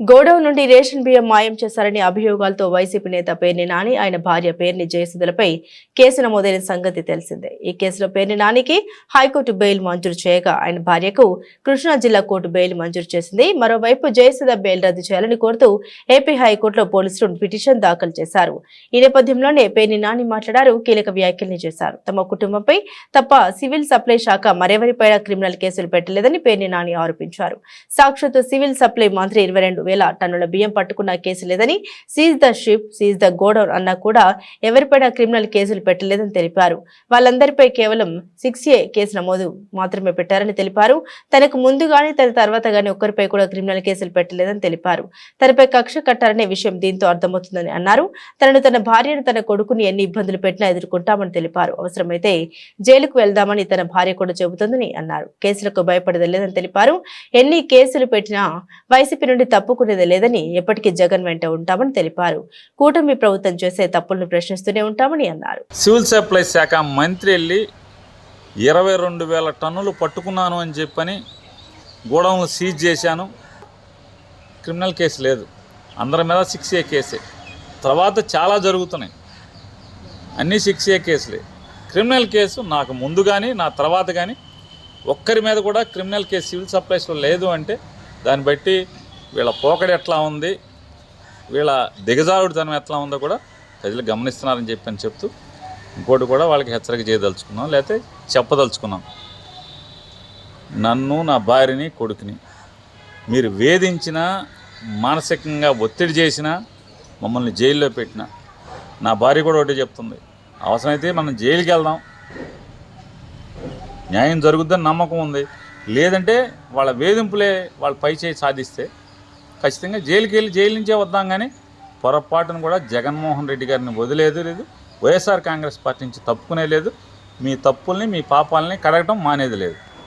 Godown నుండి ration బియ్యం మాయం చేశారని అభియోగాలతో వైసీపీ నేత పేర్ని నాని ఆయన భార్య పేర్ని జయసుధలపై కేసు నమోదైన సంగతి తెలిసిందే. ఈ కేసులో పేర్ని నానికి హైకోర్టు బెయిల్ మంజూరు చేయగా ఆయన భార్యకు కృష్ణా జిల్లా కోర్టు బెయిల్ మంజూరు చేసింది. మరోవైపు జయసుధ బెయిల్ రద్దు చేయాలని కోరుతూ ఏపీ హైకోర్టులో పోలీసులు పిటిషన్ దాఖలు చేశారు. ఈ నేపథ్యంలోనే పేర్ని నాని మాట్లాడారు కీలక వ్యాఖ్యల్ని చేశారు. తమ కుటుంబంపై తప్ప సివిల్ సప్లై శాఖ మరెవరిపైనా క్రిమినల్ కేసులు పెట్టలేదని పేర్ని నాని ఆరోపించారు. సాక్షాత్తు సివిల్ సప్లై మంత్రి ఇరవై రెండు వేల టన్నుల బియ్యం పట్టుకున్న కేసు లేదని seize the ship seize the godown అన్నా కూడా ఎవరిపైనా క్రిమినల్ కేసులు పెట్టలేదని తెలిపారు. వాళ్ళందరిపై కేవలం సిక్స్ ఏ కేసు నమోదు మాత్రమే పెట్టారని తెలిపారు. తనకు ముందు గాని తన తర్వాత గాని ఒక్కరిపై కూడా క్రిమినల్ కేసులు పెట్టలేదని తెలిపారు. తనపై కక్ష కట్టారనే విషయం దీంతో అర్థమవుతుందని అన్నారు. తనను తన భార్యను తన కొడుకుని ఎన్ని ఇబ్బందులు పెట్టినా ఎదుర్కొంటామని తెలిపారు. అవసరమైతే జైలుకు వెళ్దామని తన భార్య కూడా చెబుతోందని అన్నారు. కేసులకు భయపడదలేదని తెలిపారు. ఎన్ని కేసులు పెట్టినా వైసీపీ నుండి తప్పు ఒప్పుకునేది లేదని ఎప్పటికీ జగన్ వెంట ఉంటామని తెలిపారు. కూటమి ప్రభుత్వం చేసే తప్పులను ప్రశ్నిస్తూనే ఉంటామని అన్నారు. సివిల్ సప్లై శాఖ మంత్రి వెళ్ళి ఇరవై రెండు వేల టన్నులు పట్టుకున్నాను అని చెప్పని గోడౌన్లు సీజ్ చేశాను. క్రిమినల్ కేసు లేదు. అందరి మీద సిక్స్ ఏ కేసే. తర్వాత చాలా జరుగుతున్నాయి. అన్నీ సిక్స్ ఏ కేసులే. క్రిమినల్ కేసు నాకు ముందు కానీ నా తర్వాత కానీ ఒక్కరి మీద కూడా క్రిమినల్ కేసు సివిల్ సప్లైస్లో లేదు అంటే దాన్ని బట్టి వీళ్ళ పోకడ ఎట్లా ఉంది? వీళ్ళ దిగజారుడుతనం ఎట్లా ఉందో కూడా ప్రజలు గమనిస్తున్నారని చెప్పి అని చెప్తూ ఇంకోటి కూడా వాళ్ళకి హెచ్చరిక చేయదలుచుకున్నాం. లేకపోతే చెప్పదలుచుకున్నాం. నన్ను నా భార్యని కొడుకుని మీరు వేధించినా మానసికంగా ఒత్తిడి చేసినా మమ్మల్ని జైల్లో పెట్టినా నా భార్య కూడా ఒకటి చెప్తుంది. అవసరమైతే మనం జైలుకి వెళ్దాం. న్యాయం జరుగుద్దని నమ్మకం ఉంది. లేదంటే వాళ్ళ వేధింపులే వాళ్ళ పై చేయి సాధిస్తే ఖచ్చితంగా జైలుకి వెళ్ళి జైలు నుంచే వద్దాం కానీ పొరపాటును కూడా జగన్మోహన్ రెడ్డి గారిని వదిలేదు లేదు. వైఎస్ఆర్ కాంగ్రెస్ పార్టీ నుంచి తప్పుకునే లేదు. మీ తప్పుల్ని మీ పాపాలని కడగటం మానేది లేదు.